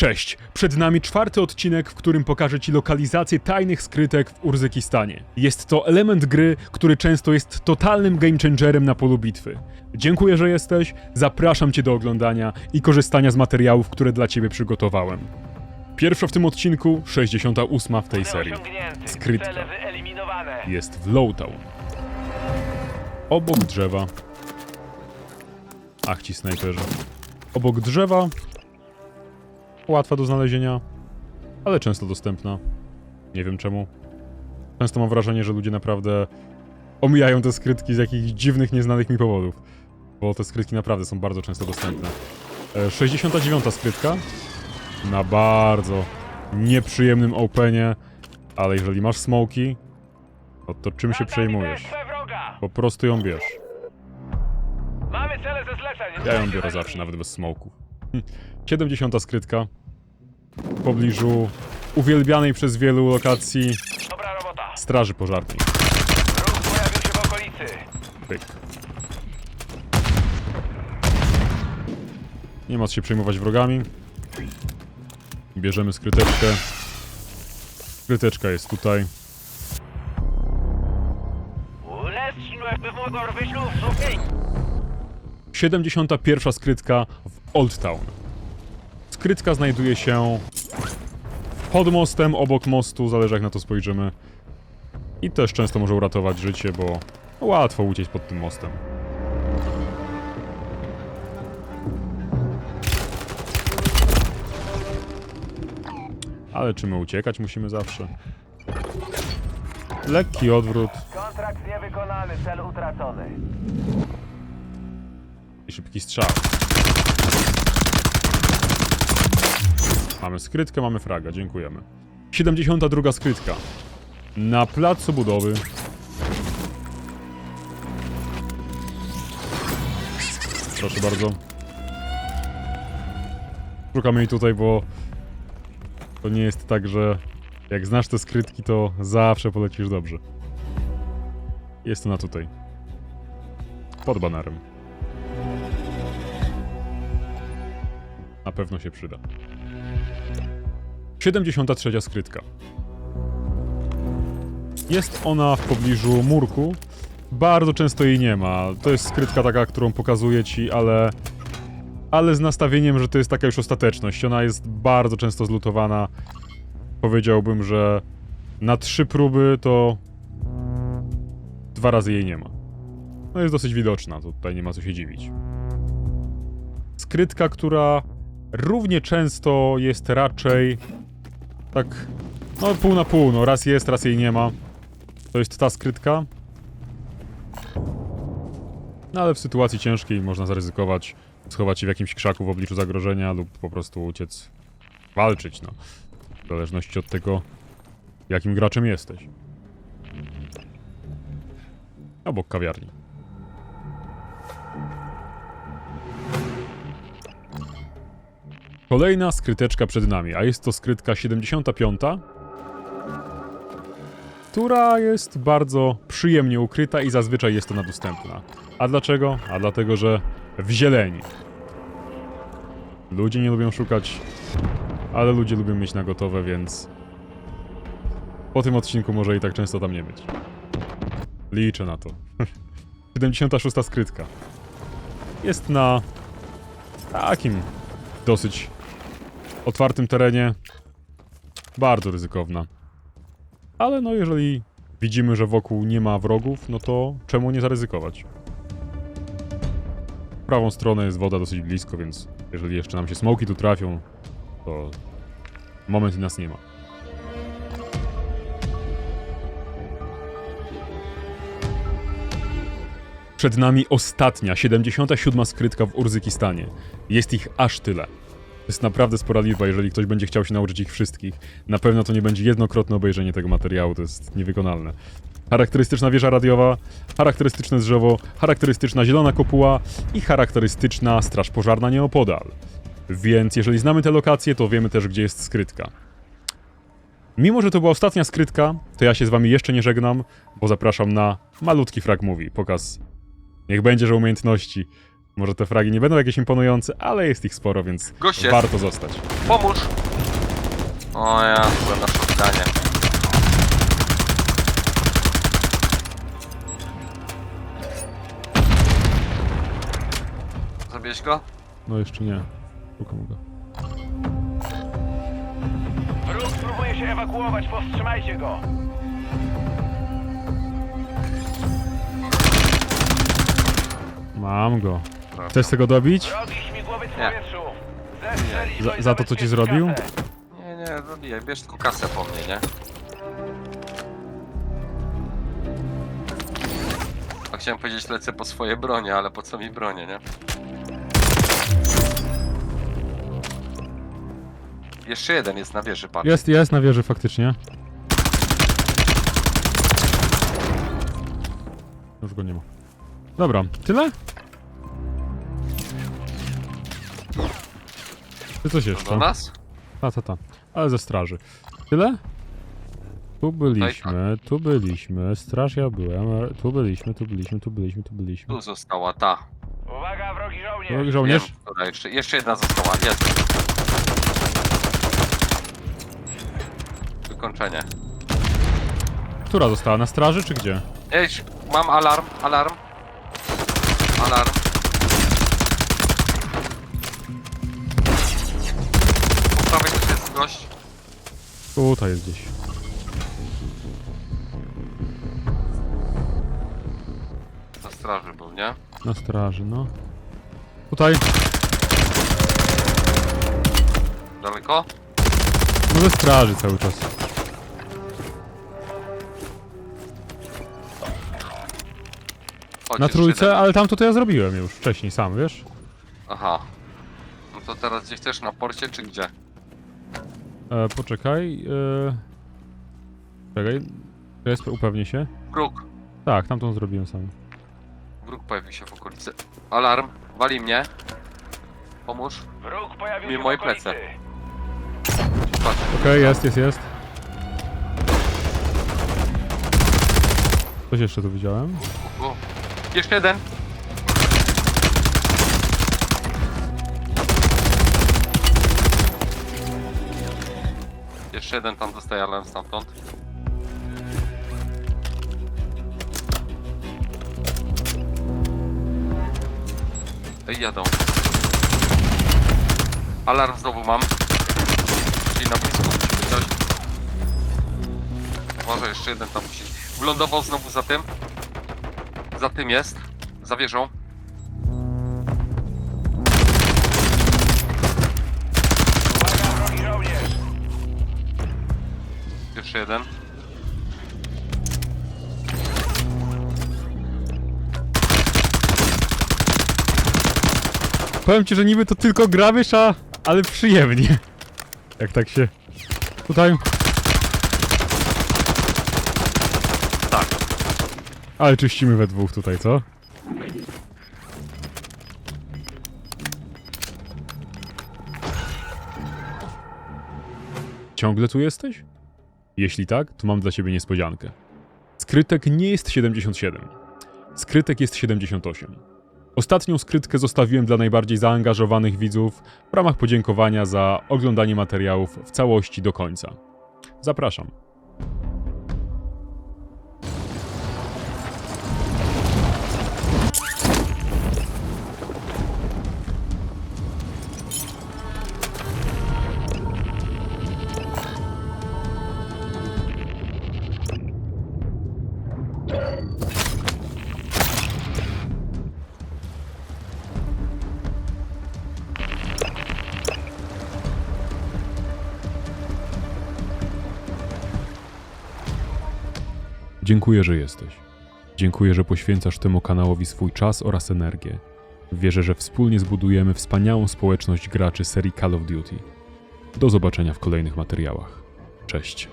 Cześć, przed nami czwarty odcinek, w którym pokażę Ci lokalizację tajnych skrytek w Urzykistanie. Jest to element gry, który często jest totalnym game changerem na polu bitwy. Dziękuję, że jesteś, zapraszam Cię do oglądania i korzystania z materiałów, które dla Ciebie przygotowałem. Pierwsza w tym odcinku, 68 w tej serii. Skrytka. Jest w Lowtown. Obok drzewa. Ach ci snajperzy. Obok drzewa. Łatwa do znalezienia, ale często dostępna. Nie wiem czemu. Często mam wrażenie, że ludzie naprawdę omijają te skrytki z jakichś dziwnych, nieznanych mi powodów. Bo te skrytki naprawdę są bardzo często dostępne. E, 69 skrytka. Na bardzo nieprzyjemnym openie. Ale jeżeli masz smoki, no to czym się przejmujesz? Po prostu ją bierz. Mamy cele ze zleceń. Ja ją biorę zawsze, nawet bez smoków. Hm. 70 skrytka. W pobliżu uwielbianej przez wielu lokacji Dobra robota. straży pożarnej. Ruch pojawił się w okolicy. Pyk. Nie ma co się przejmować wrogami. Bierzemy skryteczkę. Skryteczka jest tutaj. Ulecz, wymogor wyślów, okej. 71 skrytka w Old Town. Skrytka znajduje się pod mostem, obok mostu, zależy jak na to spojrzymy. I też często może uratować życie, bo łatwo uciec pod tym mostem. Ale czy my uciekać musimy zawsze? Lekki odwrót Kontrakt niewykonany, cel utracony. i szybki strzał. Mamy skrytkę, mamy fraga, dziękujemy. 72 skrytka. Na placu budowy. Proszę bardzo. Szukamy jej tutaj, bo to nie jest tak, że jak znasz te skrytki, to zawsze polecisz dobrze. Jest ona tutaj. Pod banerem. Na pewno się przyda. 73 skrytka. Jest ona w pobliżu murku. Bardzo często jej nie ma. To jest skrytka taka, którą pokazuję ci, ale... Ale z nastawieniem, że to jest taka już ostateczność. Ona jest bardzo często zlutowana. Powiedziałbym, że na trzy próby to... Dwa razy jej nie ma. No jest dosyć widoczna, tutaj nie ma co się dziwić. Skrytka, która równie często jest raczej tak, no pół na pół, no raz jest, raz jej nie ma. To jest ta skrytka. No ale w sytuacji ciężkiej można zaryzykować, schować się w jakimś krzaku w obliczu zagrożenia lub po prostu uciec, walczyć, no. W zależności od tego, jakim graczem jesteś. Obok kawiarni. Kolejna skryteczka przed nami, a jest to skrytka 75, która jest bardzo przyjemnie ukryta i zazwyczaj jest ona dostępna. A dlaczego? A dlatego, że w zieleni. Ludzie nie lubią szukać, ale ludzie lubią mieć na gotowe, więc po tym odcinku może i tak często tam nie być. Liczę na to. 76 skrytka. Jest na takim dosyć otwartym terenie. Bardzo ryzykowna. Ale no jeżeli widzimy, że wokół nie ma wrogów, no to czemu nie zaryzykować? W prawą stronę jest woda dosyć blisko, więc jeżeli jeszcze nam się smoki tu trafią, to moment nas nie ma. Przed nami ostatnia, 77 skrytka w Urzykistanie. Jest ich aż tyle. Jest naprawdę spora liczba, jeżeli ktoś będzie chciał się nauczyć ich wszystkich. Na pewno to nie będzie jednokrotne obejrzenie tego materiału, to jest niewykonalne. Charakterystyczna wieża radiowa, charakterystyczne drzewo, charakterystyczna zielona kopuła i charakterystyczna straż pożarna nieopodal. Więc jeżeli znamy te lokacje, to wiemy też, gdzie jest skrytka. Mimo, że to była ostatnia skrytka, to ja się z wami jeszcze nie żegnam, bo zapraszam na malutki frag movie, pokaz Niech będzie, że umiejętności Może te fragi nie będą jakieś imponujące, ale jest ich sporo, więc Gość jest. warto zostać. Pomóż! O ja, byłem na szukanie. Zabierz go? No jeszcze nie. Szukam go. Wróg próbuje się ewakuować, powstrzymajcie go. Mam go. Chcesz tego dobić? Wrogi śmigłowiec w Nie. powietrzu. Za- za to, co ci zrobił? kasę. Nie, nie, zabijaj, bierz tylko kasę po mnie, nie? A chciałem powiedzieć, lecę po swoje bronie, ale po co mi bronie, nie? Jeszcze jeden jest na wieży, patrz. Jest, jest na wieży faktycznie. Już go nie ma. Dobra, tyle? Czy coś Do jeszcze? nas? Ta, ta, ta. Ale ze straży. Tyle? Tu byliśmy, tu byliśmy, straż ja byłem, tu byliśmy, tu byliśmy, tu byliśmy, tu byliśmy. Tu została ta. Uwaga, wrogi żołnierz. Drogi żołnierz? Wiem, jeszcze, jeszcze jedna została, jest. Wykończenie. Która została? Na straży czy gdzie? Ej, mam alarm. Alarm. Tutaj jest gdzieś. Na straży był, nie? Na straży, no. Tutaj. Daleko? No ze straży cały czas. Chodź, Na jeszcze trójce, jeden. ale tamto to ja zrobiłem już wcześniej sam, wiesz? Aha. No to teraz gdzie chcesz? Na porcie czy gdzie? E, poczekaj. E... Czekaj. Jest, upewnię się. Wróg. Tak, tamtą zrobiłem sam. Wróg pojawił się w okolicy. Alarm. Wali mnie. Pomóż. Wróg pojawił Mi się moje w okolicy. plecy. Patrz. Okej, jest, jest, jest. Coś jeszcze tu widziałem. U, u. Jeszcze jeden. Jeszcze jeden tam dostaje alarm stamtąd. Ej, jadą. Alarm znowu mam. Czyli na blisko musi. Uważaj, jeszcze jeden tam musi. Wlądował znowu za tym. Za tym jest. Za wieżą. Jeszcze jeden. Powiem ci, że niby to tylko grabiesz, a... ale przyjemnie. Jak tak się... Tutaj... Tak. Ale czyścimy we dwóch tutaj, co? Ciągle tu jesteś? Jeśli tak, to mam dla ciebie niespodziankę. Skrytek nie jest 77. Skrytek jest 78. Ostatnią skrytkę zostawiłem dla najbardziej zaangażowanych widzów w ramach podziękowania za oglądanie materiałów w całości do końca. Zapraszam. Dziękuję, że jesteś. Dziękuję, że poświęcasz temu kanałowi swój czas oraz energię. Wierzę, że wspólnie zbudujemy wspaniałą społeczność graczy serii Call of Duty. Do zobaczenia w kolejnych materiałach. Cześć.